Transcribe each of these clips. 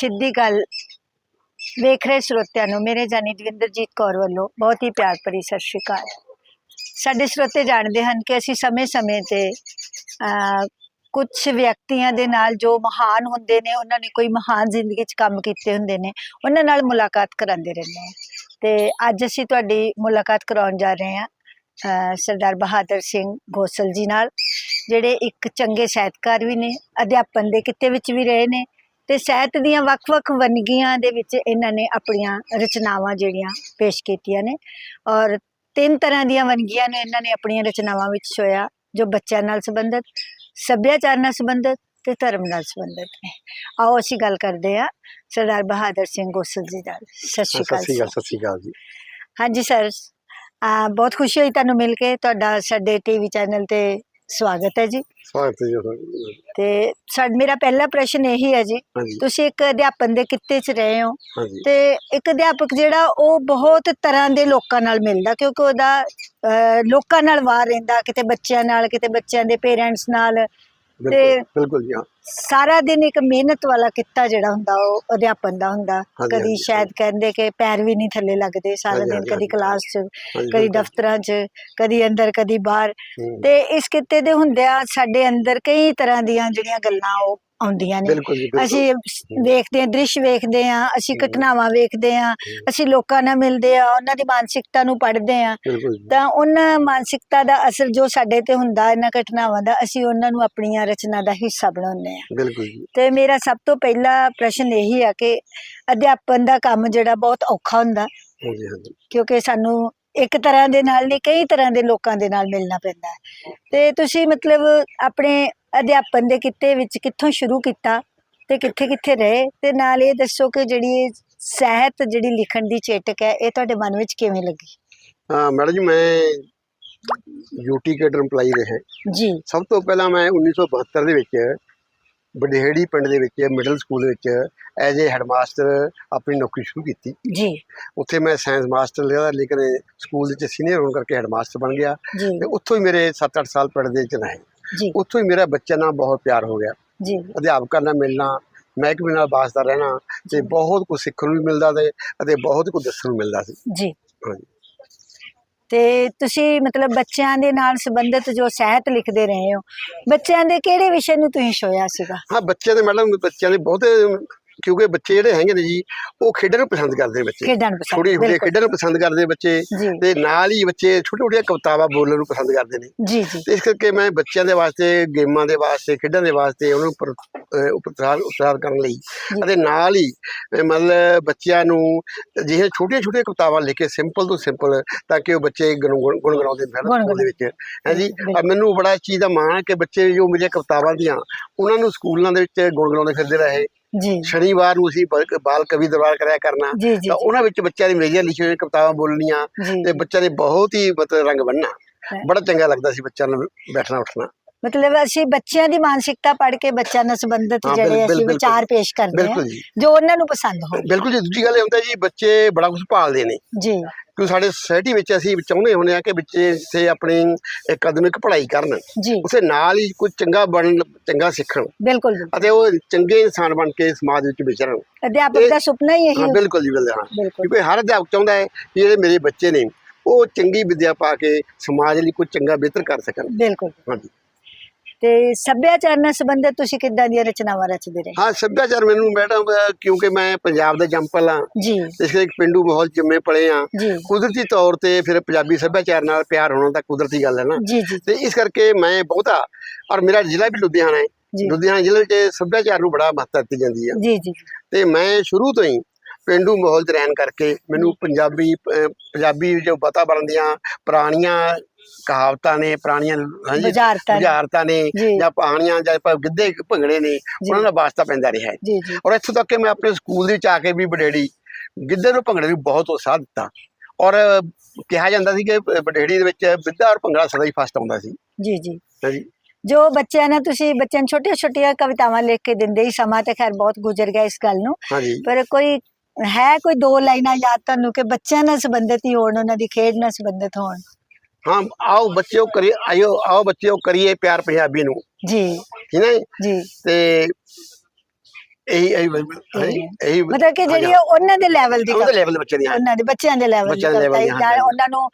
ਸਿੱਧੀ ਗੱਲ ਵੇਖ ਰਹੇ ਸਰੋਤਿਆਂ ਨੂੰ। ਮੇਰੇ ਜਾਨੀ ਦਵਿੰਦਰਜੀਤ ਕੌਰ ਵੱਲੋਂ ਬਹੁਤ ਹੀ ਪਿਆਰ ਭਰੀ ਸਤਿ ਸ਼੍ਰੀ ਅਕਾਲ। ਸਾਡੇ ਸਰੋਤੇ ਜਾਣਦੇ ਹਨ ਕਿ ਅਸੀਂ ਸਮੇਂ-ਸਮੇਂ ਤੇ ਕੁਝ ਵਿਅਕਤੀਆਂ ਦੇ ਨਾਲ ਜੋ ਮਹਾਨ ਹੁੰਦੇ ਨੇ, ਉਹਨਾਂ ਨੇ ਕੋਈ ਮਹਾਨ ਜ਼ਿੰਦਗੀ 'ਚ ਕੰਮ ਕੀਤੇ ਹੁੰਦੇ ਨੇ, ਉਹਨਾਂ ਨਾਲ ਮੁਲਾਕਾਤ ਕਰਾਉਂਦੇ ਰਹਿੰਦੇ ਹਾਂ। ਤੇ ਅੱਜ ਅਸੀਂ ਤੁਹਾਡੀ ਮੁਲਾਕਾਤ ਕਰਾਉਣ ਜਾ ਰਹੇ ਹਾਂ ਸਰਦਾਰ ਬਹਾਦਰ ਸਿੰਘ ਗੋਸਲ ਜੀ ਨਾਲ, ਜਿਹੜੇ ਇੱਕ ਚੰਗੇ ਸਾਹਿਤਕਾਰ ਵੀ ਨੇ, ਅਧਿਆਪਨ ਦੇ ਕਿੱਤੇ ਵਿੱਚ ਵੀ ਰਹੇ ਨੇ ਤੇ ਸਾਹਿਤ ਦੀਆਂ ਵੱਖ-ਵੱਖ ਵੰਨਗੀਆਂ ਦੇ ਵਿੱਚ ਇਹਨਾਂ ਨੇ ਆਪਣੀਆਂ ਰਚਨਾਵਾਂ ਜਿਹੜੀਆਂ ਪੇਸ਼ ਕੀਤੀਆਂ ਨੇ। ਔਰ ਤਿੰਨ ਤਰ੍ਹਾਂ ਦੀਆਂ ਵੰਨਗੀਆਂ ਨੇ ਇਹਨਾਂ ਨੇ ਆਪਣੀਆਂ ਰਚਨਾਵਾਂ ਵਿੱਚ ਛੋਇਆ ਜੋ ਬੱਚਿਆਂ ਨਾਲ ਸੰਬੰਧਿਤ ਸੱਭਿਆਚਾਰ ਨਾਲ ਸੰਬੰਧਿਤ ਤੇ ਧਰਮ ਨਾਲ ਸੰਬੰਧਿਤ ਨੇ। ਆਓ ਅਸੀਂ ਗੱਲ ਕਰਦੇ ਹਾਂ ਸਰਦਾਰ ਬਹਾਦਰ ਸਿੰਘ ਗੋਸਲ ਜੀ ਨਾਲ। ਸਤਿ ਸ਼੍ਰੀ ਅਕਾਲ ਸਤਿ ਸ਼੍ਰੀ ਅਕਾਲ ਜੀ। ਹਾਂਜੀ ਸਰ ਆ ਬਹੁਤ ਖੁਸ਼ੀ ਹੋਈ ਤੁਹਾਨੂੰ ਮਿਲ ਕੇ। ਤੁਹਾਡਾ ਸਾਡੇ ਟੀਵੀ ਚੈਨਲ ਤੇ ਸਵਾਗਤ ਹੈ ਜੀ। ਸਵਾਗਤ ਹੈ ਜੀ ਤੁਹਾਡਾ। ਤੇ ਸਾਡ ਮੇਰਾ ਪਹਿਲਾ ਪ੍ਰਸ਼ਨ ਇਹੀ ਹੈ ਜੀ। ਹਾਂਜੀ। ਤੁਸੀਂ ਇੱਕ ਅਧਿਆਪਨ ਦੇ ਕਿੱਤੇ 'ਚ ਰਹੇ ਹੋ। ਹਾਂਜੀ। ਤੇ ਇੱਕ ਅਧਿਆਪਕ ਜਿਹੜਾ ਉਹ ਬਹੁਤ ਤਰ੍ਹਾਂ ਦੇ ਲੋਕਾਂ ਨਾਲ ਮਿਲਦਾ ਕਿਉਂਕਿ ਉਹਦਾ ਅਹ, ਲੋਕਾਂ ਨਾਲ ਵਾਰ ਰਹਿੰਦਾ ਕਿਤੇ ਬੱਚਿਆਂ ਨਾਲ ਕਿਤੇ ਬੱਚਿਆਂ ਦੇ ਪੇਰੈਂਟਸ ਨਾਲ। ਬਿਲਕੁਲ ਬਿਲਕੁਲ ਜੀ ਹਾਂ। ਸਾਰਾ ਦਿਨ ਇੱਕ ਮਿਹਨਤ ਵਾਲਾ ਕਿੱਤਾ ਜਿਹੜਾ ਹੁੰਦਾ ਉਹ ਅਧਿਆਪਨ ਦਾ ਹੁੰਦਾ ਹਾਂਜੀ, ਕਦੀ ਹਾਂਜੀ, ਸ਼ਾਇਦ ਕਹਿੰਦੇ ਕਿ ਪੈਰ ਵੀ ਨਹੀਂ ਥੱਲੇ ਲੱਗਦੇ ਸਾਰਾ ਹਾਂਜੀ, ਦਿਨ ਹਾਂਜੀ, ਕਦੀ। ਕਲਾਸ 'ਚ ਹਾਂਜੀ, ਕਦੀ ਬਿਲਕੁਲ। ਦਫ਼ਤਰਾਂ 'ਚ ਕਦੀ ਅੰਦਰ ਕਦੀ ਬਾਹਰ ਹੂੰ, ਤੇ ਇਸ ਕਿੱਤੇ ਦੇ ਹੁੰਦਿਆਂ ਸਾਡੇ ਅੰਦਰ ਕਈ ਤਰ੍ਹਾਂ ਦੀਆਂ ਜਿਹੜੀਆਂ ਗੱਲਾਂ ਉਹ ਆਉਂਦੀਆਂ ਨੇ। ਬਿਲਕੁਲ ਜੀ ਬਿਲਕੁਲ। ਅਸੀਂ ਵੇਖਦੇ ਹਾਂ ਦ੍ਰਿਸ਼ ਵੇਖਦੇ ਹਾਂ ਅਸੀਂ ਹਮ। ਘਟਨਾਵਾਂ ਵੇਖਦੇ ਹਾਂ ਅਸੀਂ ਲੋਕਾਂ ਨਾਲ ਮਿਲਦੇ ਹਾਂ ਉਹਨਾਂ ਦੀ ਮਾਨਸਿਕਤਾ ਨੂੰ ਪੜ੍ਹਦੇ ਹਾਂ। ਬਿਲਕੁਲ ਜੀ। ਤਾਂ ਉਹਨਾਂ ਮਾਨਸਿਕਤਾ ਦਾ ਅਸਰ ਜੋ ਸਾਡੇ ਤੇ ਹੁੰਦਾ ਇਹਨਾਂ ਘਟਨਾਵਾਂ ਦਾ ਅਸੀਂ ਉਹਨਾਂ ਨੂੰ ਆਪਣੀਆਂ ਰਚਨਾ ਦਾ ਹਿੱਸਾ ਬਣਾਉਂਦੇ ਹਾਂ। ਬਿਲਕੁਲ ਜੀ। ਤੇ ਮੇਰਾ ਸਭ ਤੋਂ ਪਹਿਲਾ ਪ੍ਰਸ਼ਨ ਇਹੀ ਆ ਕਿ ਅਧਿਆਪਨ ਦਾ ਕੰਮ ਜਿਹੜਾ ਬਹੁਤ ਔਖਾ ਹੁੰਦਾ ਹਾਂਜੀ ਹਾਂਜੀ। ਕਿਉਂਕਿ ਸਾਨੂੰ ਇੱਕ ਤਰ੍ਹਾਂ ਦੇ ਨਾਲ ਨਹੀਂ ਕਈ ਤਰ੍ਹਾਂ ਦੇ ਲੋਕਾਂ ਦੇ ਨਾਲ ਮਿਲਣਾ ਪੈਂਦਾ। ਹੈ ਤੇ ਤੁਸੀਂ ਮਤਲਬ ਆਪਣੇ ਅਧਿਆਪਨ ਦੇ ਕਿੱਤੇ ਵਿੱਚ ਕਿੱਥੋਂ ਸ਼ੁਰੂ ਕੀਤਾ ਤੇ ਕਿੱਥੇ ਕਿੱਥੇ ਰਹੇ ਤੇ ਨਾਲ ਇਹ ਦੱਸੋ ਕਿ ਜਿਹੜੀ ਇਹ ਸਾਹਿਤ ਜਿਹੜੀ ਲਿਖਣ ਦੀ ਚੇਟਕ ਹੈ ਇਹ ਤੁਹਾਡੇ ਮਨ ਵਿੱਚ ਕਿਵੇਂ ਲੱਗੀ? ਹਾਂ ਮੈਡਮ ਜੀ ਮੈਂ ਯੂਟੀ ਕੇਡਰ EMPLOYE ਰਿਹਾ। ਜੀ। ਸਭ ਤੋਂ ਪਹਿਲਾਂ ਮੈਂ 1972 ਦੇ ਵਿੱਚ ਬਡੇਹੜੀ ਪਿੰਡ ਦੇ ਵਿੱਚ ਮਿਡਲ ਸਕੂਲ ਦੇ ਵਿੱਚ ਐਜ਼ ਏ ਹੈਡਮਾਸਟਰ ਆਪਣੀ ਨੌਕਰੀ ਸ਼ੁਰੂ ਕੀਤੀ। ਜੀ। ਉੱਥੇ ਮੈਂ ਸਾਇੰਸ ਮਾਸਟਰ ਲਿਆ ਲੇਕਿਨ ਸਕੂਲ ਦੇ ਵਿੱਚ ਸੀਨੀਅਰ ਹੋਣ ਕਰਕੇ ਹੈਡਮਾਸਟਰ ਬਣ ਗਿਆ। ਤੇ ਉੱਥੋਂ ਹੀ ਮੇਰੇ 7-8 ਸਾਲ ਪੜ੍ਹਦੇ ਚ ਰਹੇ। ਜੀ ਉੱਥੋਂ ਹੀ ਮੇਰਾ ਬੱਚਿਆਂ ਨਾਲ ਬਹੁਤ ਪਿਆਰ ਹੋ ਗਿਆ। ਜੀ। ਅਧਿਆਪਕਾਂ ਨਾਲ ਮਿਲਣਾ ਮਹਿਕਮੇ ਨਾਲ ਵਾਸਤਾ ਰਹਿਣਾ ਤੇ ਬਹੁਤ ਕੁਝ ਸਿੱਖਣ ਨੂੰ ਮਿਲਦਾ ਤੇ ਅਤੇ ਬਹੁਤ ਕੁਝ ਦੱਸਣ ਨੂੰ ਮਿਲਦਾ ਸੀ। ਜੀ। ਹਾਂਜੀ। ਤੇ ਤੁਸੀਂ ਮਤਲਬ ਬੱਚਿਆਂ ਦੇ ਨਾਲ ਸੰਬੰਧਿਤ ਜੋ ਸਾਹਿਤ ਲਿਖਦੇ ਰਹੇ ਹੋ ਬੱਚਿਆਂ ਦੇ ਕਿਹੜੇ ਵਿਸ਼ੇ ਨੂੰ ਤੁਸੀਂ ਛੋਇਆ ਸੀਗਾ? ਹਾਂ ਬੱਚਿਆਂ ਦੇ ਮੈਡਮ ਬੱਚਿਆਂ ਦੇ ਬਹੁਤੇ ਕਿਉਂਕਿ ਬੱਚੇ ਜਿਹੜੇ ਹੈਗੇ ਨੇ ਜੀ ਉਹ ਖੇਡਣ ਨੂੰ ਪਸੰਦ ਕਰਦੇ ਬੱਚੇ। ਖੇਡਣ ਪਸੰਦ ਛੋਟੇ ਛੋਟੇ ਬਿਲਕੁਲ। ਖੇਡਣ ਨੂੰ ਪਸੰਦ ਕਰਦੇ ਬੱਚੇ ਜੀ। ਤੇ ਨਾਲ ਹੀ ਬੱਚੇ ਛੋਟੇ ਛੋਟੀਆਂ ਕਵਿਤਾਵਾਂ ਬੋਲਣ ਨੂੰ ਪਸੰਦ ਕਰਦੇ ਨੇ। ਜੀ ਜੀ। ਤੇ ਇਸ ਕਰਕੇ ਮੈਂ ਬੱਚਿਆਂ ਦੇ ਵਾਸਤੇ ਗੇਮਾਂ ਦੇ ਵਾਸਤੇ ਖੇਡਾਂ ਦੇ ਵਾਸਤੇ ਉਹਨਾਂ ਨੂੰ ਪਰ- ਅਹ ਉਪਸਾਰ ਕਰਨ ਲਈ ਅਤੇ ਨਾਲ ਹੀ ਅਹ ਮਤਲਬ ਬੱਚਿਆਂ ਨੂੰ ਜਿਹੇ ਛੋਟੀਆਂ ਛੋਟੀਆਂ ਕਵਿਤਾਵਾਂ ਲਿਖ ਕੇ ਸਿੰਪਲ ਤੋਂ ਸਿੰਪਲ ਤਾਂ ਕਿ ਉਹ ਬੱਚੇ ਗੁਣ- ਗੁਣਗੁਣਾਉਂਦੇ ਫਿਰਨ ਸਕੂਲ ਦੇ ਵਿੱਚ। ਹੈ ਜੀ? ਔਰ ਮੈਨੂੰ ਬੜਾ ਇਸ ਚੀਜ਼ ਦਾ ਮਾਣ ਹੈ ਕਿ ਬੱਚੇ ਜੋ ਮੇਰੀਆਂ ਕਵਿਤਾਵਾਂ ਦੀਆਂ ਉਹਨਾਂ ਨੂੰ ਸਕੂਲਾਂ ਦੇ ਵਿੱਚ ਗੁਣਗੁਣਾਉਂਦੇ ਫਿਰਦੇ ਰਹੇ। ਜੀ। ਸ਼ਨੀਵਾਰ ਨੂੰ ਅਸੀਂ ਬਾਲ ਕਵੀ ਦਰਬਾਰ ਕਰਿਆ ਕਰਨਾ। ਜੀ ਜੀ ਤਾਂ ਉਹਨਾਂ ਵਿੱਚ ਬੱਚਿਆਂ ਦੀ ਮੇਰੀਆਂ ਲਿਖੀਆਂ ਹੋਈਆਂ ਕਵਿਤਾਵਾਂ ਬੋਲਣੀਆਂ ਜੀ ਤੇ ਬੱਚਿਆਂ ਦੇ ਬਹੁਤ ਹੀ ਮਤਲਬ ਰੰਗ ਬੰਨਣਾ ਹੈ। ਬੜਾ ਚੰਗਾ ਲੱਗਦਾ ਸੀ ਬੱਚਿਆਂ ਨਾਲ ਬੈਠਣਾ ਉੱਠਣਾ। ਮਤਲਬ ਅਸੀਂ ਬੱਚਿਆਂ ਦੀ ਮਾਨਸਿਕਤਾ ਪੜ੍ਹ ਕੇ ਬੱਚਿਆਂ ਨਾਲ ਸੰਬੰਧਿਤ ਹਾਂ, ਜਿਹੜੇ ਬਿਲਕੁਲ, ਅਸੀਂ ਬਿਲਕੁਲ। ਵਿਚਾਰ ਪੇਸ਼ ਕਰਦੇ ਹਾਂ ਬਿਲਕੁਲ ਜੀ। ਜੋ ਉਹਨਾਂ ਨੂੰ ਪਸੰਦ ਹੋਣ। ਬਿਲਕੁਲ ਜੀ ਦੂਜੀ ਗੱਲ ਇਹ ਹੁੰਦਾ ਜੀ ਬੱਚੇ ਬੜਾ ਕੁਝ ਭਾਲਦੇ ਨੇ। ਜੀ। ਕਿਉਂਕਿ ਸਾਡੇ ਸੋਸਾਇਟੀ ਵਿੱਚ ਅਸੀਂ ਚਾਹੁੰਦੇ ਹੁੰਦੇ ਆ ਕਿ ਬੱਚੇ ਇੱਥੇ ਆਪਣੀ ਅਕਾਦਮਿਕ ਪੜ੍ਹਾਈ ਕਰਨ ਜੀ। ਉਸੇ ਨਾਲ ਹੀ ਕੁਝ ਚੰਗਾ ਬਣਨ ਚੰਗਾ ਸਿੱਖਣ ਬਿਲਕੁਲ ਬਿਲਕੁਲ। ਅਤੇ ਉਹ ਚੰਗੇ ਇਨਸਾਨ ਬਣ ਕੇ ਸਮਾਜ ਵਿੱਚ ਵਿਚਰਨ। ਅਧਿਆਪਕ ਦਾ ਸੁਪਨਾ ਹੀ ਇਹੀ ਹਾਂ। ਬਿਲਕੁਲ ਜੀ ਬਿਲਕੁਲ ਕਿਉਂਕਿ ਹਰ ਅਧਿਆਪਕ ਚਾਹੁੰਦਾ ਹੈ ਕਿ ਜਿਹੜੇ ਮੇਰੇ ਬੱਚੇ ਨੇ ਉਹ ਚੰਗੀ ਵਿਦਿਆ ਪਾ ਕੇ ਸਮਾਜ ਲਈ ਕੁਝ ਚੰਗਾ ਬਿਹਤਰ ਕਰ ਸਕਣ। ਬਿਲਕੁਲ। ਹਾਂਜੀ। ਤੇ ਸੱਭਿਆਚਾਰ ਨਾਲ ਸੰਬੰਧਿਤ ਤੁਸੀਂ ਕਿੱਦਾਂ ਦੀਆਂ ਰਚਨਾਵਾਂ ਰਚਦੇ ਰਹੇ? ਹਾਂ ਸੱਭਿਆਚਾਰ ਮੈਨੂੰ ਮੈਡਮ ਕਿਉਂਕਿ ਮੈਂ ਪੰਜਾਬ ਦਾ ਜੰਪਲ ਹਾਂ। ਜੀ। ਇਸ ਕਰਕੇ ਪਿੰਡੂ ਮਾਹੌਲ ਜੰਮੇ ਪਲੇ ਆ ਕੁਦਰਤੀ ਤੌਰ ਤੇ ਫਿਰ ਪੰਜਾਬੀ ਸੱਭਿਆਚਾਰ ਨਾਲ ਪਿਆਰ ਹੋਣਾ ਤਾਂ ਕੁਦਰਤੀ ਗੱਲ ਹੈ ਨਾ। ਤੇ ਇਸ ਕਰਕੇ ਮੈਂ ਬਹੁਤਾ ਔਰ ਮੇਰਾ ਜ਼ਿਲ੍ਹਾ ਵੀ ਲੁਧਿਆਣਾ ਹੈ। ਲੁਧਿਆਣਾ ਜ਼ਿਲ੍ਹੇ ਵਿੱਚ ਸੱਭਿਆਚਾਰ ਨੂੰ ਬੜਾ ਮਹੱਤਤਾ ਦਿੱਤੀ ਜਾਂਦੀ ਹੈ। ਜੀ ਜੀ। ਤੇ ਮੈਂ ਸ਼ੁਰੂ ਤੋਂ ਹੀ ਪਿੰਡੂ ਮਾਹੌਲ 'ਚ ਰਹਿਣ ਕਰਕੇ ਮੈਨੂੰ ਪੰਜਾਬੀ ਪੰਜਾਬੀ ਜੋ ਵਾਤਾਵਰਣ ਦੀਆਂ ਪੁਰਾਣੀਆਂ ਕਹਾਵਤਾਂ ਨੇ ਪੁਰਾਣੀਆਂ ਹਾਂਜੀ ਬੁਝਾਰਤਾਂ ਨੇ। ਨੇ ਜੀ। ਕਹਾਣੀਆਂ ਜਾਂ ਗਿੱਧੇ ਭੰਗੜੇ ਨੇ ਉਹਨਾਂ ਦਾ ਵਾਸਤਾ ਪੈਂਦਾ ਰਿਹਾ ਹੈ। ਔਰ ਇੱਥੋਂ ਤੱਕ ਕਿ ਮੈਂ ਆਪਣੇ ਸਕੂਲ ਦੇ ਵਿੱਚ ਆ ਕੇ ਵੀ ਬਡੇੜੀ ਗਿੱਧੇ ਨੂੰ ਭੰਗੜੇ ਨੂੰ ਬਹੁਤ ਉਤਸ਼ਾਹ ਦਿੱਤਾ। ਔਰ ਕਿਹਾ ਜਾਂਦਾ ਸੀ ਕਿ ਬਡੇੜੀ ਦੇ ਵਿੱਚ ਗਿੱਧਾ ਔਰ ਭੰਗੜਾ ਸਦਾ ਹੀ ਫਸਟ ਆਉਂਦਾ ਸੀ। ਜੀ ਜੀ। ਹਾਂਜੀ। ਜੋ ਬੱਚਿਆਂ ਨਾਲ ਤੁਸੀਂ ਬੱਚਿਆਂ ਨੂੰ ਛੋਟੀਆਂ ਛੋਟੀਆਂ ਕਵਿਤਾਵਾਂ ਲਿਖ ਕੇ ਦਿੰਦੇ ਹੀ ਸਮਾਂ ਤੇ ਖੈਰ ਬਹੁਤ ਗੁਜ਼ਰ ਗਿਆ ਇਸ ਗੱਲ ਨੂੰ। ਪਰ ਕੋਈ ਹੈ ਕੋਈ ਦੋ ਲਾਈਨਾਂ ਯਾਦ ਤੁਹਾਨੂੰ ਕਿ ਬੱਚਿਆਂ ਨਾਲ ਸੰਬੰਧਿਤ ਹੀ ਹੋਣ ਉਹਨਾਂ ਦੀ ਖੇਡ ਨਾਲ ਸੰਬੰਧਿਤ ਹੋਣ? ਹਾਂ ਆਓ ਬੱਚਿਓ ਕਰੀ ਆਇਓ ਆਓ ਬੱਚਿਓ ਕਰੀਏ ਪਿਆਰ ਪੰਜਾਬੀ ਨੂੰ ਜੀ ਠੀਕ ਹੈ ਜੀ ਤੇ ਇਹੀ ਇਹੀ ਇਹੀ ਮਤਲਬ ਕਿ ਜਿਹੜੀ ਉਹ ਉਹਨਾਂ ਦੇ ਲੈਵਲ ਦੀ ਉਹਦੇ ਕਵਿਤਾ, ਲੈਵਲ ਦੇ ਬੱਚੇ ਦੀਆਂ ਉਹਨਾਂ ਦੇ ਬੱਚਿਆਂ ਦੇ ਲੈਵਲ ਦੀ ਦੇ। ਉਹਨਾਂ ਨੂੰ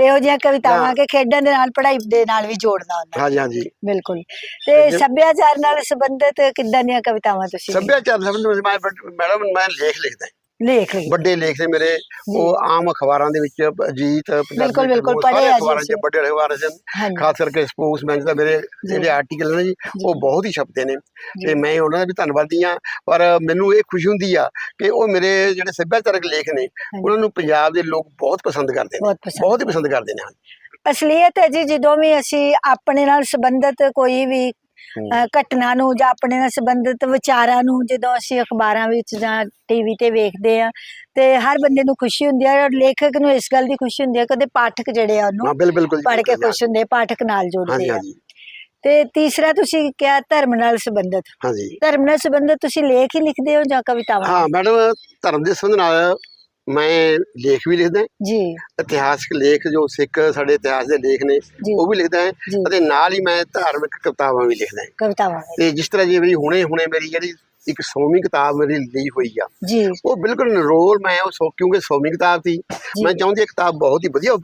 ਇਹੋ ਜਿਹੀਆਂ ਕਵਿਤਾਵਾਂ ਕਿ ਖੇਡਾਂ ਦੇ ਨਾਲ ਪੜ੍ਹਾਈ ਦੇ ਨਾਲ ਵੀ ਜੋੜਨਾ ਹੁੰਦਾ ਹਾਂਜੀ ਹਾਂਜੀ ਬਿਲਕੁਲ ਤੇ ਸੱਭਿਆਚਾਰ ਨਾਲ ਸੰਬੰਧਿਤ ਕਿੱਦਾਂ ਦੀਆਂ ਕਵਿਤਾਵਾਂ ਤੁਸੀਂ ਸੱਭਿਆਚਾਰ ਸੰਬੰਧ ਵਿੱਚ ਮੈਂ ਮੈਡਮ ਮੈਂ ਲੇਖ ਲਿਖਦਾ ਲੇਖ ਲਈ ਵੱਡੇ ਲੇਖ ਨੇ ਮੇਰੇ। ਉਹ ਆਮ ਅਖਬਾਰਾਂ ਦੇ ਵਿੱਚ ਅਜੀਤ ਬਿਲਕੁਲ, ਬਿਲਕੁਲ, ਪੜ੍ਹੇ ਆ ਜੀ ਅਖਬਾਰਾਂ 'ਚ। ਵੱਡੇ ਅਖਬਾਰਾਂ 'ਚ ਖਾਸ ਕਰਕੇ ਸਪੋਕਸਮੈਨ ਦਾ ਮੇਰੇ ਜਿਹੜੇ ਆਰਟੀਕਲ ਨੇ ਜੀ ਉਹ ਬਹੁਤ ਹੀ ਛਪਦੇ ਨੇ। ਤੇ ਮੈਂ ਉਹਨਾਂ ਦਾ ਵੀ ਧੰਨਵਾਦੀ ਹਾਂ। ਪਰ ਮੈਨੂੰ ਇਹ ਖੁਸ਼ੀ ਹੁੰਦੀ ਆ ਕਿ ਉਹ ਮੇਰੇ ਜਿਹੜੇ ਸੱਭਿਆਚਾਰਕ ਲੇਖ ਨੇ ਉਹਨਾਂ ਨੂੰ ਪੰਜਾਬ ਦੇ ਲੋਕ ਬਹੁਤ ਪਸੰਦ ਕਰਦੇ ਨੇ। ਬਹੁਤ ਹੀ ਪਸੰਦ ਕਰਦੇ ਨੇ ਅਸਲੀਅਤ ਹੈ ਜੀ ਜਦੋਂ ਵੀ ਅਸੀਂ ਆਪਣੇ ਨਾਲ ਸੰਬੰਧਿਤ ਕੋਈ ਵੀ ਘਟਨਾ ਨੂੰ ਜਾਂ ਆਪਣੇ ਨਾਲ ਸੰਬੰਧਿਤ ਵਿਚਾਰਾਂ ਨੂੰ ਜਦੋਂ ਅਸੀਂ ਅਖਬਾਰਾਂ ਵਿੱਚ ਜਾਂ ਟੀਵੀ ਤੇ ਵੇਖਦੇ ਆ ਤੇ ਹਰ ਬੰਦੇ ਨੂੰ ਖੁਸ਼ੀ ਹੁੰਦੀ ਹੈ ਔਰ ਲੇਖਕ ਨੂੰ ਇਸ ਗੱਲ ਦੀ ਖੁਸ਼ੀ ਹੁੰਦੀ ਹੈ ਕਿ ਉਹਦੇ ਪਾਠਕ ਜਿਹੜੇ ਆ ਉਹਨੂੰ ਪੜ੍ਹ ਕੇ ਖੁਸ਼ ਹੁੰਦੇ ਪਾਠਕ ਨਾਲ ਜੁੜਦੇ ਆ। ਤੇ ਤੀਸਰਾ ਤੁਸੀਂ ਕਿਹਾ ਧਰਮ ਨਾਲ ਸੰਬੰਧਿਤ। ਹਾਂਜੀ। ਧਰਮ ਨਾਲ ਸੰਬੰਧਿਤ ਤੁਸੀਂ ਲੇਖ ਹੀ ਲਿਖਦੇ ਹੋ ਜਾਂ ਕਵਿਤਾਵਾਂ? ਹਾਂ ਮੈਡਮ ਧਰਮ ਦੇ ਸੰਬੰਧ ਨਾਲ ਮੈਂ ਲੇਖ ਵੀ ਲਿਖਦਾ ਜੀ। ਇਤਿਹਾਸਕ ਲੇਖ ਜੋ ਸਿੱਖ ਸਾਡੇ ਇਤਿਹਾਸ ਦੇ ਲੇਖ ਨੇ ਉਹ ਵੀ ਲਿਖਦਾ ਹੈ ਅਤੇ ਨਾਲ ਹੀ ਮੈਂ ਧਾਰਮਿਕ ਕਵਿਤਾਵਾਂ ਵੀ ਲਿਖਦਾ ਹਾਂ। ਕਵਿਤਾਵਾਂ। ਤੇ ਜਿਸ ਤਰ੍ਹਾਂ ਜੀ ਮੇਰੀ ਹੁਣੇ ਹੁਣੇ ਮੇਰੀ ਜਿਹੜੀ ਇੱਕ ਸੌਵੀਂ ਕਿਤਾਬ ਮੇਰੀ ਲਈ ਹੋਈ ਆ ਜੀ। ਉਹ ਬਿਲਕੁਲ ਨਿਰੋਲ ਮੈਂ ਉਹ ਸੌ ਕਿਉਂਕਿ ਸੌਵੀਂ ਕਿਤਾਬ ਸੀ ਮੈਂ ਚਾਹੁੰਦੀ ਕਿਤਾਬ ਬਹੁਤ ਹੀ ਵਧੀਆ।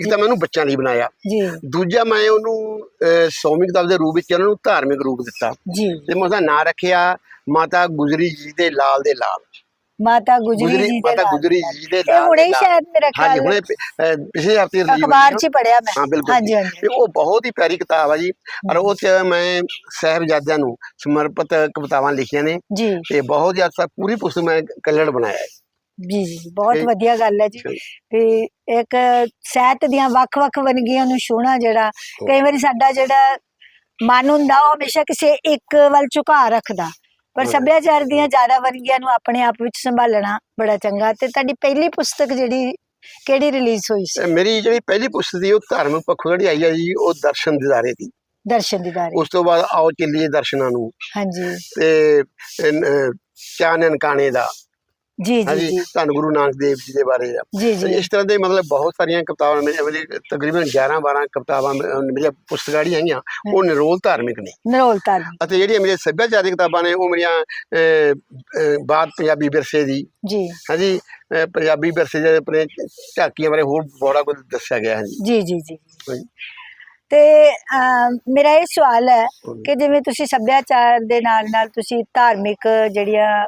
ਇੱਕ ਤਾਂ ਮੈਨੂੰ ਬੱਚਿਆਂ ਲਈ ਬਣਾਇਆ। ਜੀ। ਦੂਜਾ ਮੈਂ ਉਹਨੂੰ ਸੌਵੀਂ ਕਿਤਾਬ ਦੇ ਰੂਪ ਵਿੱਚ ਉਹਨਾਂ ਨੂੰ ਧਾਰਮਿਕ ਰੂਪ ਦਿੱਤਾ। ਜੀ। ਤੇ ਮੈਂ ਉਹਦਾ ਨਾਂ ਰੱਖਿਆ ਮਾਤਾ ਗੁਜਰੀ ਜੀ ਦੇ ਲਾਲ ਦੇ ਲਾਲ। ਮਾਤਾ ਗੁਜਰੀ ਜੀ ਦੇ ਮਾਤਾ ਨਾਲ। ਗੁਜਰੀ ਜੀ ਦੇ ਇਹ ਲਾਲ ਹੁਣੇ ਹੀ ਸ਼ਾਇਦ ਮੇਰਾ ਹਾਂਜੀ ਖਿਆਲ ਹੁਣੇ ਪ- ਅਹ, ਪਿਛਲੇ ਹਫ਼ਤੇ ਰਿਲੀਜ਼ ਅਖਬਾਰ 'ਚ ਪੜਿਆ ਮੈਂ। ਹਾਂ ਬਿਲਕੁਲ। ਹਾਂਜੀ। ਹਾਂਜੀ। ਤੇ ਉਹ ਬਹੁਤ ਹੀ ਪਿਆਰੀ ਕਿਤਾਬ ਆ ਜੀ। ਔਰ ਉਹ ਚ ਮੈਂ ਸਾਹਿਬਜ਼ਾਦਿਆਂ ਨੂੰ ਸਮਰਪਿਤ ਕਵਿਤਾਵਾਂ ਲਿਖੀਆਂ ਨੇ ਜੀ। ਤੇ ਬਹੁਤ ਜ਼ਿਆਦਾ ਪੂਰੀ ਪੁਸਤਕ ਮੈਂ ਕਲੜ ਬਣਾਇਆ ਹੈ। ਜੀ ਜੀ ਬਹੁਤ ਤੇ- ਵਧੀਆ ਗੱਲ ਹੈ ਜੀ। ਤੇ- ਇੱਕ ਸਾਹਿਤ ਦੀਆਂ ਵੱਖ-ਵੱਖ ਵੰਨਗੀਆਂ ਨੂੰ ਛੂਹਣਾ ਜਿਹੜਾ ਕਈ ਵਾਰੀ ਸਾਡਾ ਜਿਹੜਾ ਮਨ ਹੁੰਦਾ ਉਹ ਹਮੇਸ਼ਾ ਕਿਸੇ ਇੱਕ ਵੱਲ ਝੁਕਾਅ ਰੱਖਦਾ। ਪਰ। ਸੱਭਿਆਚਾਰ ਦੀਆਂ ਜ਼ਿਆਦਾ ਵੰਨਗੀਆਂ ਨੂੰ ਆਪਣੇ ਆਪ ਵਿੱਚ ਸੰਭਾਲਣਾ ਬੜਾ ਚੰਗਾ ਤੇ ਤੁਹਾਡੀ ਪਹਿਲੀ ਪੁਸਤਕ ਜਿਹੜੀ ਕਿਹੜੀ ਰਿਲੀਜ਼ ਹੋਈ ਸੀ? ਮੇਰੀ ਜਿਹੜੀ ਪਹਿਲੀ ਪੁਸਤਕ ਸੀ ਉਹ ਧਾਰਮਿਕ ਪੱਖੋਂ ਜਿਹੜੀ ਆਈ ਆ ਜੀ ਉਹ ਦਰਸ਼ਨ ਦਿਦਾਰੇ ਦੀ। ਦਰਸ਼ਨ ਦੀਦਾਰੇ। ਉਸ ਤੋਂ ਬਾਅਦ ਆਓ ਚੱਲੀਏ ਦਰਸ਼ਨਾਂ ਨੂੰ। ਹਾਂਜੀ। ਤੇ ਚਾਨਣ ਕਾਣੇ ਦਾ। ਜੀ ਜੀ ਜੀ। ਧੰਨ ਗੁਰੂ ਨਾਨਕ ਦੇਵ ਜੀ ਦੇ ਬਾਰੇ ਜੀ ਜੀ। ਇਸ ਤਰ੍ਹਾਂ ਦੇ ਮਤਲਬ ਬਹੁਤ ਸਾਰੀਆਂ ਕਵਿਤਾਵਾਂ ਮੇਰੇ ਮੇਰੇ ਤਕਰੀਬਨ 11 12 ਕਵਿਤਾਵਾਂ ਮੇ- ਮੇਰੀਆਂ ਪੁਸਤਕਾਂ ਜਿਹੜੀਆਂ ਹੈਗੀਆਂ ਉਹ ਨਿਰੋਲ ਧਾਰਮਿਕ ਨੇ। ਨਰੋਲ ਧਾਰਮਿਕ। ਅਤੇ ਜਿਹੜੀਆਂ ਮੇਰੀਆਂ ਸੱਭਿਆਚਾਰਕ ਕਿਤਾਬਾਂ ਨੇ ਉਹ ਮੇਰੀਆਂ ਬਾਤ ਪੰਜਾਬੀ ਵਿਰਸੇ ਦੀ। ਜੀ। ਹਾਂਜੀ ਪੰਜਾਬੀ ਵਿਰਸੇ ਦੇ ਆਪਣੇ ਝਾਕੀਆਂ ਬਾਰੇ ਹੋਰ ਬੜਾ ਕੁਝ ਦੱਸਿਆ ਗਿਆ ਹੈ। ਜੀ ਜੀ ਜੀ। ਤੇ ਮੇਰਾ ਇਹ ਸਵਾਲ ਹੈ ਕਿ ਜਿਵੇਂ ਤੁਸੀਂ ਸੱਭਿਆਚਾਰ ਦੇ ਨਾਲ ਨਾਲ ਤੁਸੀਂ ਧਾਰਮਿਕ ਜਿਹੜੀਆਂ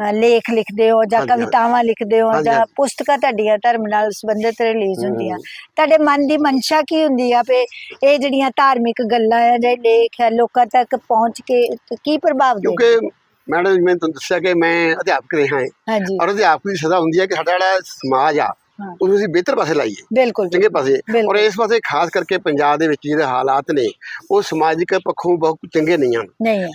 ਲੇਖ ਲਿਖਦੇ ਹੋ ਜਾਂ। ਕਵਿਤਾਵਾਂ ਲਿਖਦੇ ਹੋ ਜਾਂ। ਪੁਸਤਕਾਂ ਤੁਹਾਡੀਆਂ ਧਰਮ ਨਾਲ ਸੰਬੰਧਿਤ ਰਿਲੀਜ਼ ਹੁੰਦੀਆਂ। ਤੁਹਾਡੇ ਮਨ ਦੀ ਮਨਸ਼ਾ ਕੀ ਹੁੰਦੀ ਆ ਵੀ ਇਹ ਜਿਹੜੀਆਂ ਧਾਰਮਿਕ ਗੱਲਾਂ ਆ ਜਾਂ ਲੇਖ ਹੈ ਲੋਕਾਂ ਤੱਕ ਪਹੁੰਚ ਕੇ ਕੀ ਪ੍ਰਭਾਵ ਦੇ ਕਿਉਂਕਿ ਮੈਡਮ ਜੀ, ਮੈਂ ਤੁਹਾਨੂੰ ਦੱਸਿਆ ਕਿ ਮੈਂ ਅਧਿਆਪਕ ਰਿਹਾ ਹਾਂ ਹਾਂਜੀ ਔਰ ਅਧਿਆਪਕ ਦੀ ਸਦਾ ਹੁੰਦੀ ਹੈ ਕਿ ਸਾਡਾ ਜਿਹੜਾ ਸਮਾਜ ਆ। ਉਹਨੂੰ ਅਸੀਂ ਬਿਹਤਰ ਪਾਸੇ ਲਾਈਏ। ਬਿਲਕੁਲ ਚੰਗੇ ਪਾਸੇ। ਔਰ। ਇਸ ਪਾਸੇ ਖਾਸ ਕਰਕੇ ਪੰਜਾਬ ਦੇ ਵਿੱਚ ਜਿਹੜੇ ਹਾਲਾਤ ਨੇ ਉਹ ਸਮਾਜਿਕ ਪੱਖੋਂ ਬਹੁਤ ਚੰਗੇ ਨਹੀਂ ਹਨ।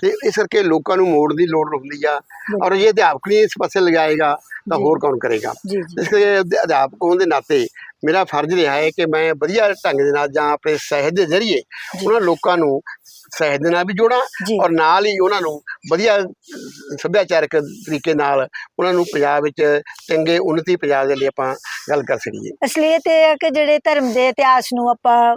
ਤੇ ਇਸ ਕਰਕੇ ਲੋਕਾਂ ਨੂੰ ਮੋੜ ਦੀ ਲੋੜ ਹੁੰਦੀ ਆ। ਔਰ ਜੇ ਅਧਿਆਪਕ ਨਹੀਂ ਇਸ ਪਾਸੇ ਲਗਾਏਗਾ ਤਾਂ। ਹੋਰ ਕੌਣ ਕਰੇਗਾ? ਇਸ ਕਰਕੇ ਅਧਿ- ਅਧਿਆਪਕ ਹੋਣ ਦੇ ਨਾਤੇ ਮੇਰਾ ਫਰਜ਼ ਰਿਹਾ ਹੈ ਕਿ ਮੈਂ ਵਧੀਆ ਢੰਗ ਦੇ ਨਾਲ ਜਾਂ ਆਪਣੇ ਸਾਹਿਤ ਦੇ ਜ਼ਰੀਏ। ਉਹਨਾਂ ਲੋਕਾਂ ਨੂੰ ਸਾਹਿਤ ਦੇ ਨਾਲ ਵੀ ਜੋੜਾਂ ਔਰ ਨਾਲ ਹੀ ਉਹਨਾਂ ਨੂੰ ਵਧੀਆ ਸੱਭਿਆਚਾਰਕ ਤਰੀਕੇ ਨਾਲ ਉਹਨਾਂ ਨੂੰ ਪੰਜਾਬ ਵਿੱਚ ਚੰਗੇ ਉન્નਤੀ ਪੰਜਾਬ ਦੇ ਲਈ ਆਪਾਂ ਗੱਲ ਕਰ ਸਕੀਏ। ਅਸਲੀਅਤ ਇਹ ਹੈ ਕਿ ਜਿਹੜੇ ਧਰਮ ਦੇ ਇਤਿਹਾਸ ਨੂੰ ਆਪਾਂ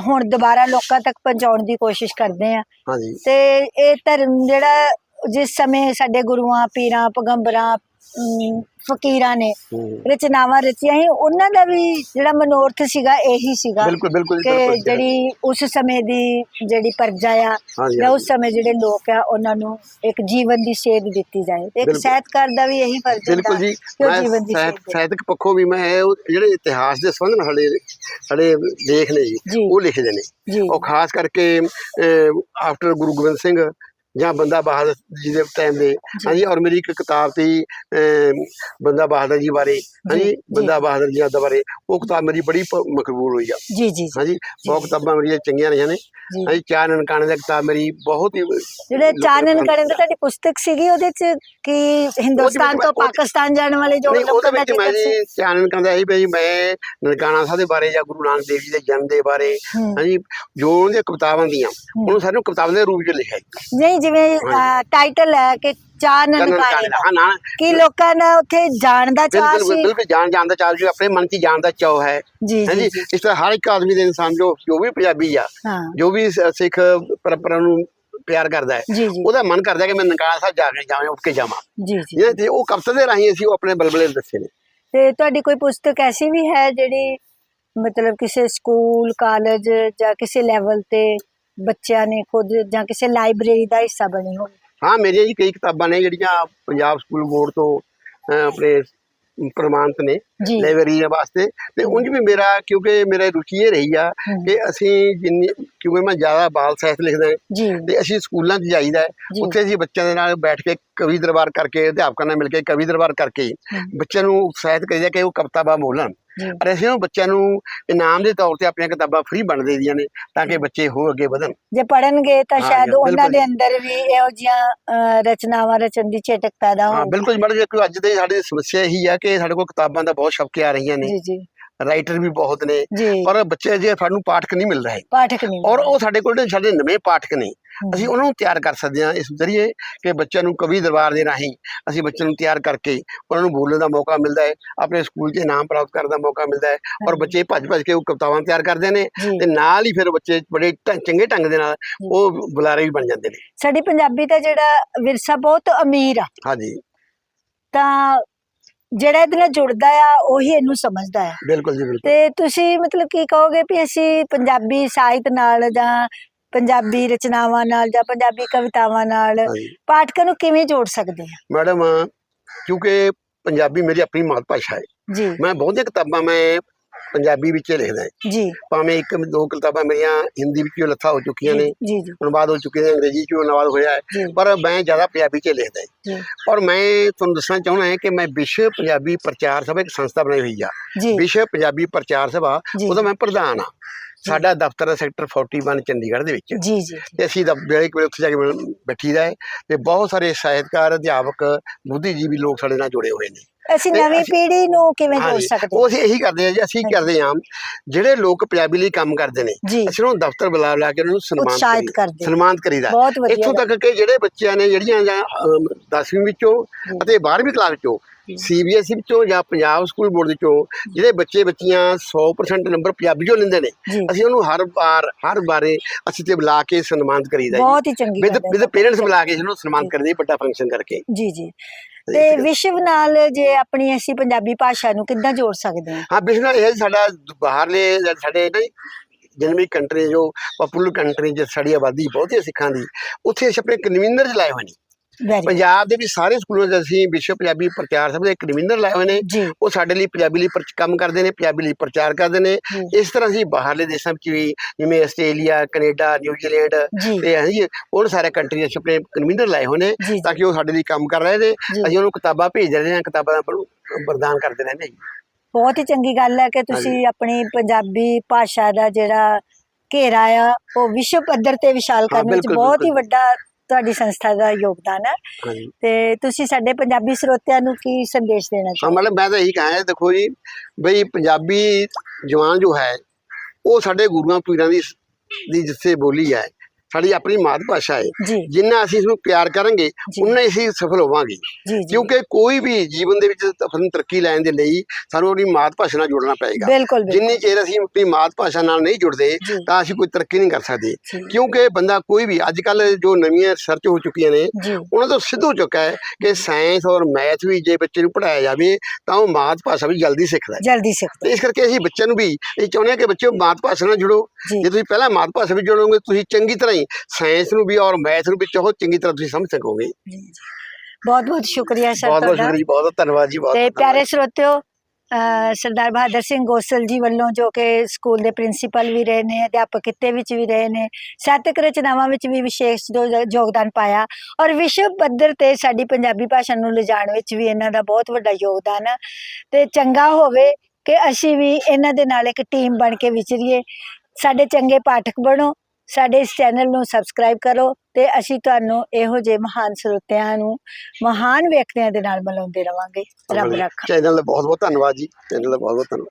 ਹੁਣ ਦੁਬਾਰਾ ਲੋਕਾਂ ਤੱਕ ਪਹੁੰਚਾਉਣ ਦੀ ਕੋਸ਼ਿਸ਼ ਕਰਦੇ ਆ ਹਾਂਜੀ। ਤੇ ਇਹ ਧਰਮ ਜਿਹੜਾ ਜਿਸ ਸਮੇਂ ਸਾਡੇ ਗੁਰੂਆਂ ਪੀਰਾਂ ਪਗੰਬਰਾਂ ਅਮ, ਫਕੀਰਾਂ ਨੇ ਹੂੰ। ਰਚਨਾਵਾਂ ਰਚੀਆਂ ਸੀ ਉਹਨਾਂ ਦਾ ਵੀ ਜਿਹੜਾ ਮਨੋਰਥ ਸੀਗਾ ਇਹੀ ਸੀਗਾ ਬਿਲਕੁਲ ਬਿਲਕੁਲ ਜੀ, ਕਿ ਬਿਲਕੁਲ ਜਿਹੜੀ ਉਸ ਸਮੇਂ ਦੀ ਜਿਹੜੀ ਪਰਜਾ ਆ ਹਾਂਜੀ ਜਾਂ ਉਸ ਸਮੇਂ ਜਿਹੜੇ ਲੋਕ ਆ ਉਹਨਾਂ ਨੂੰ ਇੱਕ ਜੀਵਨ ਦੀ ਸੇਧ ਦਿੱਤੀ ਜਾਏ ਇੱਕ ਬਿਲਕੁਲ। ਸਾਹਿਤਕਾਰ ਦਾ ਵੀ ਇਹੀ ਫਰਜ਼ ਬਿਲਕੁਲ ਹੁੰਦਾ ਜੀ ਕਿ ਉਹ ਮੈਂ ਜੀਵਨ ਦੀ ਸਾਹਿਤ ਸੇਧ ਦੇ। ਸਾਹਿਤਕ ਪੱਖੋਂ ਵੀ ਮੈਂ ਇਹ ਉਹ ਜਿਹੜੇ ਇਤਿਹਾਸ ਦੇ ਸੰਬੰਧ ਨਾਲ ਸਾਡੇ ਸਾਡੇ ਲੇਖ ਨੇ ਜੀ ਜੀ। ਉਹ ਲਿਖਦੇ ਨੇ ਜੀ ਉਹ ਖਾਸ ਕਰਕੇ ਆਫਟਰ ਗੁਰੂ ਗੋਬਿੰਦ ਸਿੰਘ ਜਾਂ ਬੰਦਾ ਬਹਾਦਰ ਜੀ ਦੇ ਟਾਈਮ ਦੇ ਹਾਂਜੀ ਔਰ ਮੇਰੀ ਇੱਕ ਕਿਤਾਬ ਸੀ ਬੰਦਾ ਬਹਾਦਰ ਜੀ ਬਾਰੇ ਹਾਂਜੀ ਜੀ। ਬੰਦਾ ਬਹਾਦਰ ਜੀ ਦਾ ਬਾਰੇ ਉਹ ਕਿਤਾਬ ਮੇਰੀ ਬੜੀ ਮਕਬੂਲ ਹੋਈ ਆ। ਜੀ ਜੀ ਜੀ। ਹਾਂਜੀ ਬਹੁਤ ਕਿਤਾਬਾਂ ਮੇਰੀਆਂ ਚੰਗੀਆਂ ਰਹੀਆਂ ਨੇ। ਹਾਂਜੀ ਚਾਰ ਨਨਕਾਣੇ ਦਾ ਕਿਤਾਬ ਮੇਰੀ ਬਹੁਤ ਹੀ ਜਿਹੜੇ ਲੋਕਾਂ ਚਾਨਣ ਨੂੰ। ਕਰਨ ਦੀ ਤੁਹਾਡੀ ਪੁਸਤਕ ਸੀਗੀ ਉਹਦੇ ਚ ਕੀ ਹਿੰਦੁਸਤਾਨ ਤੋਂ ਉਹਦੇ- ਪਾਕਿਸਤਾਨ ਜਾਣ ਵਾਲੇ ਜੋ ਉਹਦੇ ਦਾ ਵਿੱਚ ਮੈਂ ਜੀ ਚਾਨਣ ਕਹਿੰਦਾ ਸੀ ਵੀ ਮੈਂ ਨਨਕਾਣਾ ਸਾਹਿਬ ਦੇ ਬਾਰੇ ਜਾਂ ਗੁਰੂ ਨਾਨਕ ਦੇਵ ਜੀ ਦੇ ਜਨਮ ਦੇ ਬਾਰੇ ਹੂੰ। ਹਾਂਜੀ ਜੋ ਉਹਦੀਆਂ ਕਵਿਤਾਵਾਂ ਦੀਆਂ ਉਹਨੂੰ ਸਾਨੂੰ ਕਵਿਤਾਵਾਂ ਦੇ ਰੂਪ ਵਿੱਚ ਲਿਖਿਆ ਜੀ ਨਹੀਂ ਜਿਵੇਂ ਟਾਈਟਲ ਹੈ ਕਿ ਨਨਕਾਣੇ ਕਾਣੇ ਦਾ ਹਾਂ ਨਾ ਕੀ ਲੋਕਾਂ ਦਾ ਉੱਥੇ ਜਾਣ ਦਾ ਚਾਹ ਸੀ। ਬਿਲਕੁਲ ਜਾਣ ਜਾਣ ਦਾ ਚਾਹ ਜੀ ਆਪਣੇ ਮਨ 'ਚ ਜਾਣ ਦਾ ਚਾਹ ਹੈ। ਜੀ ਜੀ ਇਸ ਤਰ੍ਹਾਂ ਹਰ ਇੱਕ ਆਦਮੀ ਦੇ ਇਨਸਾਨ ਜੋ ਜੋ ਵੀ ਪੰਜਾਬੀ ਆ ਜੋ ਵੀ ਸਿੱਖ ਪਰੰਪਰਾ ਨੂੰ ਪਿਆਰ ਕਰਦਾ ਹੈ ਉਹਦਾ ਮਨ ਕਰਦਾ ਕਿ ਮੈਂ ਨਨਕਾਣਾ ਸਾਹਿਬ ਜਾ ਕੇ ਜਾਵਾਂ ਉੱਠ ਕੇ ਜਾਵਾਂ। ਜੀ ਜੀ। ਇਹ ਤੇ ਉਹ ਕਵਿਤਾ ਦੇ ਰਾਹੀਂ ਅਸੀਂ ਉਹ ਆਪਣੇ ਬਲਬਲੇ ਦੱਸੇ ਨੇ। ਤੇ ਤੁਹਾਡੀ ਕੋਈ ਪੁਸਤਕ ਐਸੀ ਵੀ ਹੈ ਜਿਹੜੀ ਮਤਲਬ ਕਿਸੇ ਸਕੂਲ ਕਾਲਜ ਜਾਂ ਕਿਸੇ ਲੈਵਲ ਤੇ ਬੱਚਿਆਂ ਨੇ ਖੁਦ ਜਾਂ ਕਿਸੇ ਲਾਇਬ੍ਰੇਰੀ ਦਾ ਹਿੱਸਾ ਬਣੀ ਹੋਵੇ ਹਾਂ ਮੇਰੀਆਂ ਜੀ ਕਈ ਕਿਤਾਬਾਂ ਨੇ ਜਿਹੜੀਆਂ ਪੰਜਾਬ ਸਕੂਲ ਬੋਰਡ ਤੋਂ ਅਹ, ਆਪਣੇ ਪ੍ਰਮਾਣਿਤ ਨੇ ਜੀ। ਲਾਇਬ੍ਰੇਰੀ ਵਾਸਤੇ। ਤੇ ਉਂਝ ਵੀ ਮੇਰਾ ਕਿਉਂਕਿ ਮੇਰਾ ਰੁਚੀ ਇਹ ਰਹੀ ਆ ਹਮ, ਕਿ ਅਸੀਂ ਜਿੰਨੀ ਕਿਉਂਕਿ ਮੈਂ ਜ਼ਿਆਦਾ ਬਾਲ ਸਾਹਿਤ ਲਿਖਦਾ ਹਾਂ ਜੀ। ਤੇ ਅਸੀਂ ਸਕੂਲਾਂ 'ਚ ਜਾਈਦਾ ਹੈ। ਜੀ। ਉੱਥੇ ਅਸੀਂ ਬੱਚਿਆਂ ਦੇ ਨਾਲ ਬੈਠ ਕੇ ਕਵੀ ਦਰਬਾਰ ਕਰਕੇ ਅਧਿਆਪਕਾਂ ਨਾਲ ਮਿਲ ਕੇ ਕਵੀ ਦਰਬਾਰ ਕਰਕੇ ਹਮ, ਬੱਚਿਆਂ ਨੂੰ ਉਤਸ਼ਾਹਿਤ ਕਰੀਦਾ ਕਿ ਉਹ ਕਵਿਤਾਵਾਂ ਬੋਲਣ। ਔਰ ਅਸੀਂ ਉਹ ਬੱਚਿਆਂ ਨੂੰ ਇਨਾਮ ਦੇ ਤੌਰ ਤੇ ਆਪਣੀਆਂ ਕਿਤਾਬਾਂ ਫ੍ਰੀ ਬਣ ਦੇਈਆਂ ਨੇ ਤਾਂ ਕਿ ਬੱਚੇ ਹੋ ਅੱਗੇ ਵਧਣ। ਜੇ ਪੜਨਗੇ ਤਾਂ ਸ਼ਾਇਦ ਉਹਨਾਂ ਦੇ। ਅੰਦਰ ਵੀ ਇਹੋ ਅਹ, ਰਚਨਾਵਾਂ ਰਚਨ ਦੀ ਚੇਟਕ ਪੈਦਾ ਹਾਂ ਹੋ ਬਿਲਕੁਲ ਮੈਡਮ ਜੀ ਕਿਉਂਕਿ ਅੱਜ ਦੇ ਸਾਡੀ ਸਮੱਸਿਆ ਇਹੀ ਆ ਕਿ ਸਾਡੇ ਕੋਲ ਕਿਤਾਬਾਂ ਦਾ ਬਹੁਤ ਸ਼ੌਕ ਆ ਰਹੀਆਂ ਨੇ। ਜੀ ਜੀ। ਰਾਈਟਰ ਵੀ ਬਹੁਤ ਨੇ ਪਰ ਬੱਚੇ ਜੇ ਸਾਨੂੰ ਪਾਠਕ ਨਹੀਂ ਮਿਲ ਰਹੇ। ਪਾਠਕ ਨਹੀਂ ਔਰ ਉਹ ਸਾਡੇ ਕੋਲ ਸਾਡੇ ਨਵੇਂ ਪਾਠਕ ਨੇ। ਅਸੀਂ ਉਹਨਾਂ ਨੂੰ ਤਿਆਰ ਕਰ ਸਕਦੇ ਹਾਂ ਇਸ ਜ਼ਰੀਏ ਕਿ ਬੱਚਿਆਂ ਨੂੰ ਕਵੀ ਦਰਬਾਰ ਦੇ ਰਾਹੀਂ ਅਸੀਂ ਬੱਚਿਆਂ ਨੂੰ ਤਿਆਰ ਕਰਕੇ ਉਹਨਾਂ ਨੂੰ ਬੋਲਣ ਦਾ ਮੌਕਾ ਮਿਲਦਾ ਹੈ ਆਪਣੇ ਸਕੂਲ 'ਚ ਇਨਾਮ ਪ੍ਰਾਪਤ ਕਰਨ ਦਾ ਮੌਕਾ ਮਿਲਦਾ ਹੈ ਔਰ ਬੱਚੇ ਭੱਜ ਭੱਜ ਕੇ ਉਹ ਕਵਿਤਾਵਾਂ ਤਿਆਰ ਕਰਦੇ ਨੇ ਤੇ ਨਾਲ ਹੀ ਫਿਰ ਬੱਚੇ ਬੜੇ ਚੰਗੇ ਢੰਗ ਦੇ ਨਾਲ ਉਹ ਬੁਲਾਰੇ ਵੀ ਬਣ ਜਾਂਦੇ ਨੇ। ਸਾਡੀ ਪੰਜਾਬੀ ਦਾ ਜਿਹੜਾ ਵਿਰਸਾ ਬਹੁਤ ਅਮੀਰ ਆ। ਹਾਂਜੀ। ਤਾਂ ਜਿਹੜਾ ਇਹਦੇ ਨਾਲ ਜੁੜਦਾ ਆ ਉਹੀ ਇਹਨੂੰ ਸਮਝਦਾ ਆ। ਬਿਲਕੁਲ ਜੀ ਬਿਲਕੁਲ। ਤੇ ਤੁਸੀਂ ਮਤਲਬ ਕੀ ਕਹੋਗੇ ਵੀ ਅਸੀਂ ਪੰਜਾਬੀ ਸਾਹਿਤ ਨਾਲ ਜਾਂ ਪੰਜਾਬੀ ਰਚਨਾਵਾਂ ਨਾਲ ਜਾਂ ਪੰਜਾਬੀ ਕਵਿਤਾਵਾਂ ਨਾਲ ਹਾਂਜੀ। ਪਾਠਕਾਂ ਨੂੰ ਕਿਵੇਂ ਜੋੜ ਸਕਦੇ ਆ? ਮੈਡਮ ਕਿਉਂਕਿ ਪੰਜਾਬੀ ਮੇਰੀ ਆਪਣੀ ਮਾਤ ਭਾਸ਼ਾ ਹੈ। ਜੀ। ਮੈਂ ਬਹੁਤੀਆਂ ਕਿਤਾਬਾਂ ਮੈਂ ਪੰਜਾਬੀ ਵਿੱਚ ਹੀ ਲਿਖਦਾ ਹਾਂ। ਜੀ। ਭਾਵੇਂ ਇੱਕ ਦੋ ਕਿਤਾਬਾਂ ਮੇਰੀਆਂ ਹਿੰਦੀ ਵਿੱਚ ਲੱਥਾ ਹੋ ਚੁੱਕੀਆਂ ਨੇ ਜੀ ਜੀ। ਅਨੁਵਾਦ ਹੋ ਚੁੱਕੇ ਨੇ ਅੰਗਰੇਜ਼ੀ ਚ ਵੀ ਅਨੁਵਾਦ ਹੋਇਆ ਹੈ ਪਰ ਮੈਂ ਜ਼ਿਆਦਾ ਪੰਜਾਬੀ ਚ ਲਿਖਦਾ ਹਾਂ। ਔਰ ਮੈਂ ਤੁਹਾਨੂੰ ਦੱਸਣਾ ਚਾਹੁੰਦਾ ਹਾਂ ਕਿ ਮੈਂ ਵਿਸ਼ਵ ਪੰਜਾਬੀ ਪ੍ਰਚਾਰ ਸਭਾ ਇੱਕ ਸੰਸਥਾ ਬਣਾਈ ਹੋਈ ਆ। ਵਿਸ਼ਵ ਪੰਜਾਬੀ ਪ੍ਰਚਾਰ ਸਭਾ ਉਹਦਾ ਮੈਂ ਪ੍ਰਧਾਨ ਆ ਸਾਡਾ ਦਫ਼ਤਰ ਹੈ ਸੈਕਟਰ 41 ਚੰਡੀਗੜ੍ਹ ਦੇ ਵਿੱਚ। ਜੀ ਜੀ ਤੇ ਅਸੀਂ ਵੇਲੇ ਕੋਲੇ ਉੱਥੇ ਜਾ ਕੇ ਬੈਠੀਦਾ ਹੈ ਤੇ ਬਹੁਤ ਸਾਰੇ ਸਾਹਿਤਕਾਰ ਅਧਿਆਪਕ ਬੁੱਧੀਜੀਵੀ ਲੋਕ ਸਾਡੇ ਨਾਲ ਜੁੜੇ ਹੋਏ ਨੇ। ਅਸੀਂ ਨਵੀਂ ਪੀੜ੍ਹੀ ਨੂੰ ਕਿਵੇਂ ਜੋੜ ਹਾਂਜੀ, ਸਕਦੇ ਉਹ ਅਸੀਂ ਇਹੀ ਕਰਦੇ ਹਾਂ ਜੀ ਅਸੀਂ। ਕਰਦੇ ਹਾਂ ਜਿਹੜੇ ਲੋਕ ਪੰਜਾਬੀ ਲਈ ਕੰਮ ਕਰਦੇ ਨੇ ਜੀ ਅਸੀਂ ਉਹਨਾਂ ਨੂੰ ਦਫ਼ਤਰ ਬੁਲਾ ਬੁਲਾ ਕੇ ਉਹਨਾਂ ਨੂੰ ਸਨਮਾਨਿਤ ਉਤਸ਼ਾਹਿਤ ਕਰੀ- ਕਰਦੇ ਸਨਮਾਨਿਤ ਕਰੀਦਾ ਬਹੁਤ ਵਧੀਆ ਇੱਥੋਂ। ਤੱਕ ਕਿ ਜਿਹੜੇ ਬੱਚਿਆਂ ਨੇ ਜਿਹੜੀਆਂ ਜਾਂ 10ਵੀਂ ਵਿੱਚੋਂ। ਅਤੇ 12ਵੀਂ ਕਲਾਸ ਵਿੱਚੋਂ। ਸੀਬੀਐਸਈ ਵਿੱਚੋਂ ਜਾਂ ਪੰਜਾਬ ਸਕੂਲ ਬੋਰਡ ਵਿੱਚੋਂ ਜਿਹੜੇ ਬੱਚੇ ਬੱਚੀਆਂ 100% ਨੰਬਰ ਪੰਜਾਬੀ ਚੋਂ ਲੈਂਦੇ ਨੇ ਅਸੀਂ ਉਹਨੂੰ ਹਰ ਵਾਰ ਹਰ ਬਾਰੇ ਅਸੀਂ ਤੇ ਬੁਲਾ ਕੇ ਸਨਮਾਨਿਤ ਕਰੀਦਾ ਜੀ। ਬਹੁਤ ਹੀ ਚੰਗੀ ਵਿਦ ਗੱਲ ਹੈ। ਵਿਦ ਪੇਰੈਂਟਸ ਬੁਲਾ ਕੇ ਜਿਹਨੂੰ ਸਨਮਾਨਿਤ ਕਰਦੇ ਵੱਡਾ ਫੰਕਸ਼ਨ ਕਰਕੇ। ਜੀ ਜੀ। ਤੇ ਵਿਸ਼ਵ ਨਾਲ ਜੇ ਆਪਣੀ ਅਸੀਂ ਪੰਜਾਬੀ ਭਾਸ਼ਾ ਨੂੰ ਕਿੱਦਾਂ ਜੋੜ ਸਕਦੇ ਹਾਂ? ਹਾਂ ਬਿਸ਼ਨਾ ਇਹ ਸਾਡਾ ਬਾਹਰਲੇ ਸਾਡੇ ਨਾ ਜਨਮੀ ਕੰਟਰੀ ਜੋ ਪਪੂਲਰ ਕੰਟਰੀ ਜਿ ਸਾਡੀ ਆਬਾਦੀ ਬਹੁਤ ਹੈ ਸਿੱਖਾਂ ਦੀ ਉੱਥੇ ਅਸੀਂ ਆਪਣੇ ਕਨਵੀਨਰ ਲਾਏ ਹੋਏ ਨੇ। ਪੰਜਾਬ ਦੇ ਵੀ ਸਾਰੇ ਸਕੂਲਾਂ 'ਚ ਅਸੀਂ ਵਿਸ਼ਵ ਪੰਜਾਬੀ ਪ੍ਰਚਾਰ ਸਭਾ ਦੇ ਕਨਵੀਨਰ ਲਾਏ ਹੋਏ ਨੇ। ਉਹ ਸਾਡੇ ਲਈ ਪੰਜਾਬੀ ਲਈ ਕੰਮ ਕਰਦੇ ਨੇ ਪੰਜਾਬੀ ਲਈ ਪ੍ਰਚਾਰ ਕਰਦੇ ਨੇ। ਇਸ ਤਰ੍ਹਾਂ ਅਸੀਂ ਬਾਹਰਲੇ ਦੇਸ਼ਾਂ ਵਿੱਚ ਵੀ ਜਿਵੇਂ ਆਸਟ੍ਰੇਲੀਆ ਕੈਨੇਡਾ ਨਿਊਜ਼ੀਲੈਂਡ ਤੇ ਅਸੀਂ ਉਹ ਸਾਰੇ ਕੰਟਰੀ ਅਸੀਂ ਆਪਣੇ ਕਨਵੀਨਰ ਲਾਏ ਹੋਏ ਨੇ ਤਾਂ ਕਿ ਉਹ ਸਾਡੇ ਲਈ ਕੰਮ ਕਰ ਰਹੇ ਨੇ। ਅਸੀਂ ਉਹਨੂੰ ਕਿਤਾਬਾਂ ਭੇਜ ਰਹੇ ਹਾਂ ਕਿਤਾਬਾਂ ਵਰਦਾਨ ਕਰਦੇ ਰਹਿੰਦੇ ਜੀ। ਬਹੁਤ ਹੀ ਚੰਗੀ ਗੱਲ ਹੈ ਕਿ ਤੁਸੀਂ ਆਪਣੀ ਪੰਜਾਬੀ ਭਾਸ਼ਾ ਦਾ ਜਿਹੜਾ ਘੇਰਾ ਆ ਉਹ ਵਿਸ਼ਵ ਪੱਧਰ ਤੇ ਵਿਸ਼ਾਲ ਕਰਨ ਵਿੱਚ ਬਹੁਤ ਹੀ। ਵੱਡਾ ਤੁਹਾਡੀ ਸੰਸਥਾ ਦਾ ਯੋਗਦਾਨ ਹੈ। ਹਾਂਜੀ। ਤੇ ਤੁਸੀਂ ਸਾਡੇ ਪੰਜਾਬੀ ਸਰੋਤਿਆਂ ਨੂੰ ਕੀ ਸੰਦੇਸ਼ ਦੇਣਾ ਹਾਂ ਚਾਹੁੰਦੇ ਮਤਲਬ ਮੈਂ ਤਾਂ ਇਹੀ ਕਹਾਂ ਦੇਖੋ ਜੀ ਬਈ ਪੰਜਾਬੀ ਜਵਾਨ ਜੋ ਹੈ ਉਹ ਸਾਡੇ ਗੁਰੂਆਂ ਪੀਰਾਂ ਦੀ ਦੀ ਜਿੱਥੇ ਬੋਲੀ ਹੈ ਸਾਡੀ ਆਪਣੀ ਮਾਤ ਭਾਸ਼ਾ ਹੈ। ਜਿੰਨਾ ਅਸੀਂ ਇਸ ਨੂੰ ਪਿਆਰ ਕਰਾਂਗੇ। ਉਨਾ ਹੀ ਅਸੀਂ ਸਫਲ ਹੋਵਾਂਗੇ। ਕਿਉਂਕਿ ਕੋਈ ਵੀ ਜੀਵਨ ਦੇ ਵਿੱਚ ਸਾਨੂੰ ਤਰੱਕੀ ਲੈਣ ਦੇ ਲਈ ਸਾਨੂੰ ਆਪਣੀ ਮਾਤ ਭਾਸ਼ਾ ਨਾਲ ਜੁੜਨਾ ਪਏਗਾ। ਜਿੰਨੀ ਚਿਰ ਅਸੀਂ ਆਪਣੀ ਮਾਤ ਭਾਸ਼ਾ ਨਾਲ ਨਹੀਂ ਜੁੜਦੇ ਤਾਂ ਅਸੀਂ ਕੋਈ ਤਰੱਕੀ ਨਹੀਂ ਕਰ ਸਕਦੇ। ਕਿਉਂਕਿ ਬੰਦਾ ਕੋਈ ਵੀ ਅੱਜ ਕੱਲ ਜੋ ਨਵੀਆਂ ਰਿਸਰਚ ਹੋ ਚੁੱਕੀਆਂ ਨੇ ਉਹਨਾਂ ਤੋਂ ਸਿੱਧ ਹੋ ਚੁੱਕਾ ਹੈ ਕਿ ਸਾਇੰਸ ਔਰ ਮੈਥ ਵੀ ਜੇ ਬੱਚੇ ਨੂੰ ਪੜਾਇਆ ਜਾਵੇ ਤਾਂ ਉਹ ਮਾਤ ਭਾਸ਼ਾ ਵੀ ਜਲਦੀ ਸਿੱਖਦਾ ਹੈ। ਜਲਦੀ ਸਿੱਖਦੇ ਇਸ ਕਰਕੇ ਅਸੀਂ ਬੱਚਿਆਂ ਨੂੰ ਵੀ ਇਹ ਚਾਹੁੰਦੇ ਹਾਂ ਕਿ ਬੱਚਿਓ ਮਾਤ ਭਾਸ਼ਾ ਨਾਲ ਜੁੜੋ। ਜੀ। ਜੇ ਤੁਸੀਂ ਪਹਿਲਾਂ ਮਾਤ ਭਾਸ਼ਾ ਵਿੱਚ ਜੁੜੋਗੇ ਤੁਸੀਂ ਚੰਗੀ ਤਰ੍ਹਾਂ ਹੀ ਸਾਇੰਸ ਨੂੰ ਵੀ ਔਰ ਮੈਥ ਨੂੰ ਵੀ ਚਾਹੋ ਚੰਗੀ ਤਰ੍ਹਾਂ ਤੁਸੀਂ ਸਮਝ ਸਕੋਗੇ। ਬਹੁਤ ਬਹੁਤ ਸ਼ੁਕਰੀਆ ਸਰ ਬਹੁਤ ਬਹੁਤ ਸ਼ੁਕਰੀਆ ਬਹੁਤ ਬਹੁਤ ਧੰਨਵਾਦ ਜੀ ਬਹੁਤ ਤੇ ਪਿਆਰੇ ਸਰੋਤਿਓ ਸਰਦਾਰ ਬਹਾਦਰ ਸਿੰਘ ਗੋਸਲ ਜੀ ਵੱਲੋਂ ਜੋ ਕਿ ਸਕੂਲ ਦੇ ਪ੍ਰਿੰਸੀਪਲ ਵੀ ਰਹੇ ਨੇ ਅਧਿਆਪਕ ਕਿੱਤੇ ਵਿੱਚ ਵੀ ਰਹੇ ਨੇ ਸਾਹਿਤਕ ਰਚਨਾਵਾਂ ਵਿੱਚ ਵੀ ਵਿਸ਼ੇਸ਼ ਯੋਗਦਾਨ ਪਾਇਆ ਔਰ ਵਿਸ਼ਵ ਪੱਧਰ ਤੇ ਸਾਡੀ ਪੰਜਾਬੀ ਭਾਸ਼ਾ ਨੂੰ ਲਿਜਾਣ ਵਿੱਚ ਵੀ ਇਹਨਾਂ ਦਾ ਬਹੁਤ ਵੱਡਾ ਯੋਗਦਾਨ ਹੈ ਤੇ ਚੰਗਾ ਹੋਵੇ ਕਿ ਅਸੀਂ ਵੀ ਇਹਨਾਂ ਦੇ ਨਾਲ ਇੱਕ ਟੀਮ ਬਣ ਕੇ ਵਿਚਰੀਏ ਸਾਡੇ ਚੰਗੇ ਪਾਠਕ ਬਣੋ ਸਾਡੇ ਇਸ ਚੈਨਲ ਨੂੰ ਸਬਸਕ੍ਰਾਈਬ ਕਰੋ ਤੇ ਅਸੀਂ ਤੁਹਾਨੂੰ ਇਹੋ ਜਿਹੇ ਮਹਾਨ ਸਰੋਤਿਆਂ ਨੂੰ ਮਹਾਨ ਵਿਅਕਤੀਆਂ ਦੇ ਨਾਲ ਮਿਲਾਉਂਦੇ ਰਵਾਂਗੇ। ਰੱਬ। ਰੱਖਾ। ਚੈਨਲ ਦਾ ਬਹੁਤ ਬਹੁਤ ਧੰਨਵਾਦ ਜੀ। ਚੈਨਲ ਦਾ ਬਹੁਤ ਬਹੁਤ ਧੰਨਵਾਦ।